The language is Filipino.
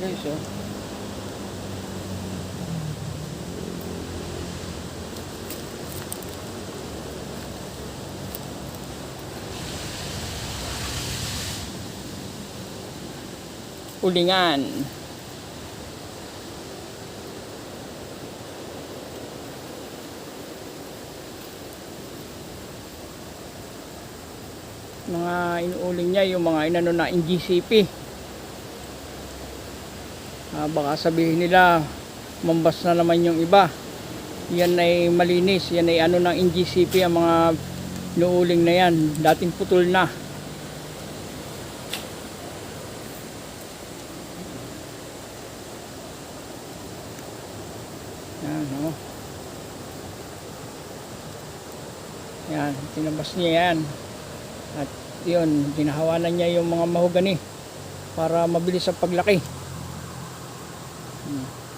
guys, oh. Ulingan. mga inuuling niya yung mga inano na NGCP Ah, baka sabihin nila mambas na naman yung iba. Yan ay malinis. Yan ay ano ng NGCP ang mga inuuling na yan. Dating putol na. Yan oh. yan tinabas niya yan. At yun ginahawanan niya yung mga mahogani para mabilis ang paglaki Mm.